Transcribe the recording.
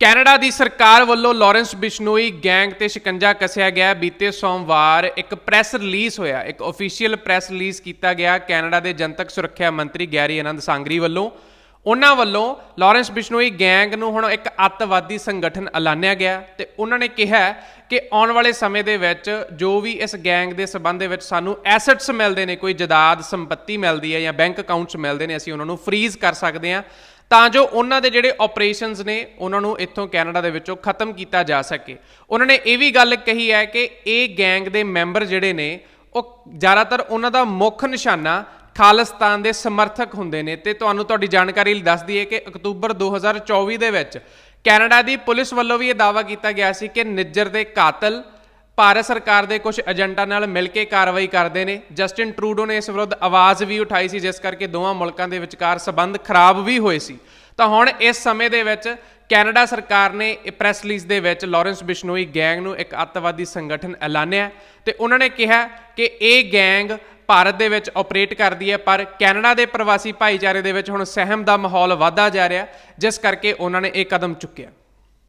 Canada ਦੀ ਸਰਕਾਰ ਵੱਲੋਂ Lawrence Bishnoi gang ਤੇ ਸ਼ਿਕੰਜਾ ਕੱਸਿਆ ਗਿਆ। ਬੀਤੇ ਸੋਮਵਾਰ ਇੱਕ ਪ੍ਰੈਸ ਰਿਲੀਜ਼ ਹੋਇਆ। ਇੱਕ ਅਫੀਸ਼ੀਅਲ ਪ੍ਰੈਸ ਰਿਲੀਜ਼ ਕੀਤਾ ਗਿਆ। ਕੈਨੇਡਾ ਦੇ ਜਨਤਕ ਸੁਰੱਖਿਆ ਮੰਤਰੀ ਗੈਰੀ ਆਨੰਦ ਸਾਂਗਰੀ ਵੱਲੋਂ। ਉਹਨਾਂ ਵੱਲੋਂ ਲਾਰੈਂਸ ਬਿਸ਼ਨੋਈ ਗੈਂਗ ਨੂੰ ਹੁਣ ਇੱਕ ਅੱਤਵਾਦੀ ਸੰਗਠਨ ਐਲਾਨਿਆ ਗਿਆ ਤੇ ਉਹਨਾਂ ਨੇ ਕਿਹਾ ਕਿ ਆਉਣ ਵਾਲੇ ਸਮੇਂ ਦੇ ਵਿੱਚ ਜੋ ਵੀ ਇਸ ਗੈਂਗ ਦੇ ਸਬੰਧ ਦੇ ਵਿੱਚ ਸਾਨੂੰ ਐਸੈਟਸ ਮਿਲਦੇ ਨੇ, ਕੋਈ ਜਾਇਦਾਦ ਸੰਪਤੀ ਮਿਲਦੀ ਹੈ ਜਾਂ ਬੈਂਕ ਅਕਾਊਂਟਸ ਮਿਲਦੇ ਨੇ, ਅਸੀਂ ਉਹਨਾਂ ਨੂੰ ਫ੍ਰੀਜ਼ ਕਰ ਸਕਦੇ ਹਾਂ। ਤਾਂ ਜੋ ਉਹਨਾਂ ਦੇ ਜਿਹੜੇ ਆਪਰੇਸ਼ਨਸ ਨੇ, ਉਹਨਾਂ ਨੂੰ ਇੱਥੋਂ ਕੈਨੇਡਾ ਦੇ ਵਿੱਚੋਂ ਖਤਮ ਕੀਤਾ ਜਾ ਸਕੇ। ਉਹਨਾਂ ਨੇ ਇਹ ਵੀ ਗੱਲ ਕਹੀ ਹੈ ਕਿ ਇਹ ਗੈਂਗ ਦੇ ਮੈਂਬਰ ਜਿਹੜੇ ਨੇ, ਉਹ ਜ਼ਿਆਦਾਤਰ ਉਹਨਾਂ ਦਾ ਮੁੱਖ ਨਿਸ਼ਾਨਾ ਖਾਲਿਸਤਾਨ ਦੇ ਸਮਰਥਕ ਹੁੰਦੇ ਨੇ। ਤੇ ਤੁਹਾਨੂੰ ਤੁਹਾਡੀ ਜਾਣਕਾਰੀ ਲਈ ਦੱਸ ਦਈਏ ਕਿ ਅਕਤੂਬਰ 2024 ਦੇ ਵਿੱਚ ਕੈਨੇਡਾ ਦੀ ਪੁਲਿਸ ਵੱਲੋਂ ਵੀ ਇਹ ਦਾਅਵਾ ਕੀਤਾ ਗਿਆ ਸੀ ਕਿ ਨਿੱਜਰ ਦੇ ਕਾਤਲ ਭਾਰਤ ਸਰਕਾਰ ਦੇ ਕੁਝ ਏਜੰਟਾਂ ਨਾਲ ਮਿਲ ਕੇ ਕਾਰਵਾਈ ਕਰਦੇ ਨੇ। ਜਸਟਿਨ ਟਰੂਡੋ ਨੇ ਇਸ ਵਿਰੁੱਧ ਆਵਾਜ਼ ਵੀ ਉਠਾਈ ਸੀ, ਜਿਸ ਕਰਕੇ ਦੋਵਾਂ ਮੁਲਕਾਂ ਦੇ ਵਿਚਕਾਰ ਸਬੰਧ ਖਰਾਬ ਵੀ ਹੋਏ ਸੀ। ਤਾਂ ਹੁਣ ਇਸ ਸਮੇਂ ਦੇ ਵਿੱਚ ਕੈਨੇਡਾ ਸਰਕਾਰ ਨੇ ਇਹ ਪ੍ਰੈਸ ਰਿਲੀਜ਼ ਦੇ ਵਿੱਚ ਲਾਰੈਂਸ ਬਿਸ਼ਨੋਈ ਗੈਂਗ ਨੂੰ ਇੱਕ ਅੱਤਵਾਦੀ ਸੰਗਠਨ ਐਲਾਨਿਆ ਤੇ ਉਹਨਾਂ ਨੇ ਕਿਹਾ ਕਿ ਇਹ ਗੈਂਗ ਭਾਰਤ ਦੇ ਵਿੱਚ ਆਪਰੇਟ ਕਰਦੀ ਹੈ, ਪਰ ਕੈਨੇਡਾ ਦੇ ਪ੍ਰਵਾਸੀ ਭਾਈਚਾਰੇ ਦੇ ਵਿੱਚ ਹੁਣ ਸਹਿਮ ਦਾ ਮਾਹੌਲ ਵਧਦਾ ਜਾ ਰਿਹਾ ਜਿਸ ਕਰਕੇ ਉਹਨਾਂ ਨੇ ਇਹ ਕਦਮ ਚੁੱਕਿਆ।